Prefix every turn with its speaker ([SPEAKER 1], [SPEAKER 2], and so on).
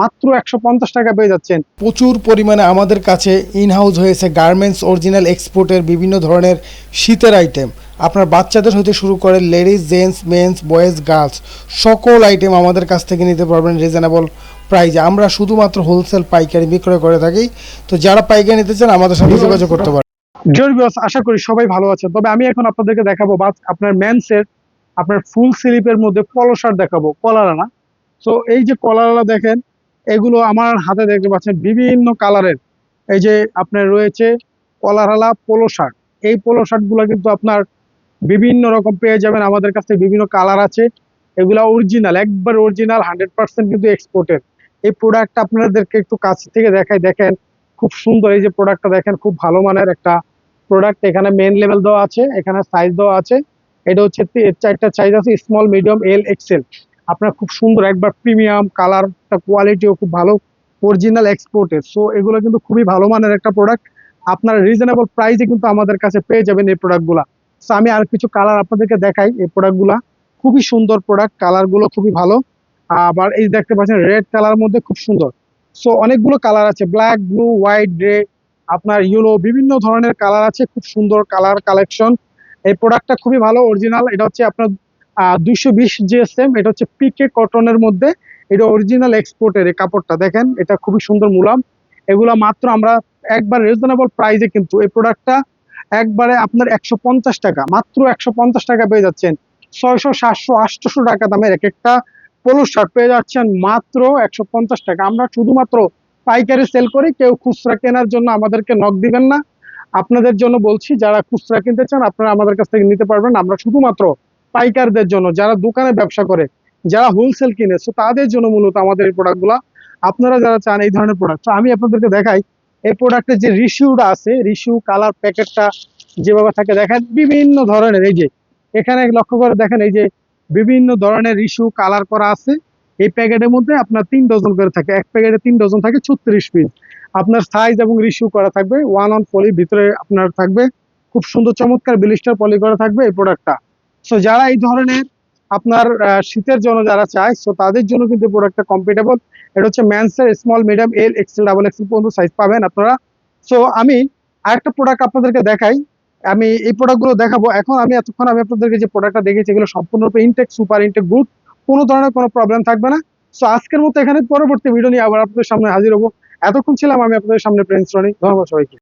[SPEAKER 1] মাত্র একশো পঞ্চাশ টাকা পেয়ে যাচ্ছেন।
[SPEAKER 2] প্রচুর পরিমাণে আমাদের কাছে ইনহাউস হয়েছে গার্মেন্টস অরিজিনাল এক্সপোর্টের বিভিন্ন ধরনের শীতের আইটেম আপনার বাচ্চাদের হতে শুরু করে ladies gents mens boys girls সকল আইটেম আমাদের কাছ থেকে নিতে পারবেন রিজনেবল প্রাইজে আমরা শুধুমাত্র হোলসেল পাইকারি বিক্রয় করে থাকি। তো যারা পাইকারি নিতে চান আমাদের সাথে যোগাযোগ করতে পারেন।
[SPEAKER 1] আশা করি সবাই ভালো আছেন। তবে আমি এখন আপনাদেরকে দেখাবো বা আপনার মেন্সের আপনার ফুল স্লিপের মধ্যে পলো শার্ট দেখাবো। কলারানা তো এই যে কলারানা দেখেন এগুলো আমার হাতে দেখতে পাচ্ছেন বিভিন্ন কালারের। এই যে আপনার রয়েছে কলারালা পোলো শার্ট। এই পোলো শার্টগুলো কিন্তু আপনার বিভিন্ন রকম পেয়ে যাবেন। আমাদের কাছে বিভিন্ন কালার আছে। এগুলা অরিজিনাল একবার অরিজিনাল হান্ড্রেড পার্সেন্ট কিন্তু এক্সপোর্টের এই প্রোডাক্টটা আপনাদেরকে একটু কাছ থেকে দেখাই। দেখেন, খুব সুন্দর এই যে প্রোডাক্টটা দেখেন, খুব ভালো মানের একটা প্রোডাক্ট এখানে মেন লেভেল দেওয়া আছে, এখানে সাইজ দেওয়া আছে। এটা হচ্ছে চারটা সাইজ আছে স্মল মিডিয়াম এল এক্সেল আপনার খুব সুন্দর, একবার প্রিমিয়াম কালারটা কোয়ালিটিও খুব ভালো অরিজিনাল এক্সপোর্টের সো এগুলো কিন্তু খুবই ভালো মানের একটা প্রোডাক্ট আপনার রিজনেবল প্রাইসে কিন্তু আমাদের কাছে পেয়ে যাবেন এই প্রোডাক্টগুলা সো আমি আর কিছু কালার আপনাদেরকে দেখাই এই প্রোডাক্টগুলা খুবই সুন্দর প্রোডাক্ট কালারগুলো খুবই ভালো। আবার এই দেখতে পাচ্ছেন রেড কালার মধ্যে খুব সুন্দর। সো অনেকগুলো কালার আছে ব্ল্যাক ব্লু হোয়াইট গ্রে আপনার ইউলো বিভিন্ন ধরনের কালার আছে, খুব সুন্দর কালার কালেকশন এই প্রোডাক্টটা খুবই ভালো অরিজিনাল এটা হচ্ছে আপনার দুইশো বিশ জিএসএম, এটা হচ্ছে পিকে কটনের মধ্যে। এটা অরিজিনাল এক্সপোর্টের এই কাপড়টা দেখেন, এটা খুবই সুন্দর মুলাম। এগুলা মাত্র আমরা একবার রিজনেবল প্রাইসে কিন্তু এই প্রোডাক্টটা একবারে আপনার একশো পঞ্চাশ টাকা, মাত্র একশো পঞ্চাশ টাকা পেয়ে যাচ্ছেন। ছয়শো, সাতশো, আটশোশো টাকা দামের এক একটা পোলো শার্ট পেয়ে যাচ্ছেন মাত্র একশো পঞ্চাশ টাকা। আমরা শুধুমাত্র পাইকারি সেল করি, কেউ খুচরা কেনার জন্য আমাদেরকে নক দিবেন না। আপনাদের জন্য বলছি, যারা খুচরা কিনতে চান, আপনারা আমাদের কাছ থেকে নিতে পারবেন। আমরা শুধুমাত্র পাইকারদের জন্য, যারা দোকানে ব্যবসা করে, যারা হোলসেল কিনে, so তাদের জন্য মূলত আমাদের এই প্রোডাক্টগুলো আপনারা যারা চান এই ধরনের প্রোডাক্ট তো আমি আপনাদেরকে দেখাই, এই প্রোডাক্টের যে রিসিউটা আছে রিসিউ কালার প্যাকেটটা যেভাবে থাকে, দেখেন বিভিন্ন ধরনের, এই যে, এখানে লক্ষ্য করে দেখেন, এই যে বিভিন্ন ধরনের রিসিউ কালার করা আছে। এই প্যাকেটের মধ্যে আপনার তিন ডজন করে থাকে, এক প্যাকেটে তিন ডজন থাকে ছত্রিশ পিস আপনার সাইজ এবং রিসিউ করা থাকবে ওয়ান অন পলি ভিতরে আপনার থাকবে, খুব সুন্দর চমৎকার বিলিস্টার পলি করা থাকবে এই প্রোডাক্টটা সো যারা এই ধরনের আপনার শীতের জন্য যারা চায় সো তাদের জন্য কিন্তু প্রোডাক্টটা কম্পিটেবল এটা হচ্ছে ম্যানসের small medium L XL double XL পর্যন্ত সাইজ পাবেন আপনারা। সো আমি আরেকটা প্রোডাক্ট আপনাদেরকে দেখাই। আমি এই প্রোডাক্টগুলো দেখাবো। এখন আমি এতক্ষণ আমি আপনাদেরকে যে প্রোডাক্টটা দেখেছি এগুলো সম্পূর্ণরূপে ইনটেক সুপার ইনটেক গুড কোনো ধরনের কোনো প্রবলেম থাকবে না। সো আজকের মতো এখানে পরবর্তী ভিডিও নিয়ে আবার আপনাদের সামনে হাজির হব। এতক্ষণ ছিলাম আমি আপনাদের সামনে প্রিন্স রনি। ধন্যবাদ সবাইকে।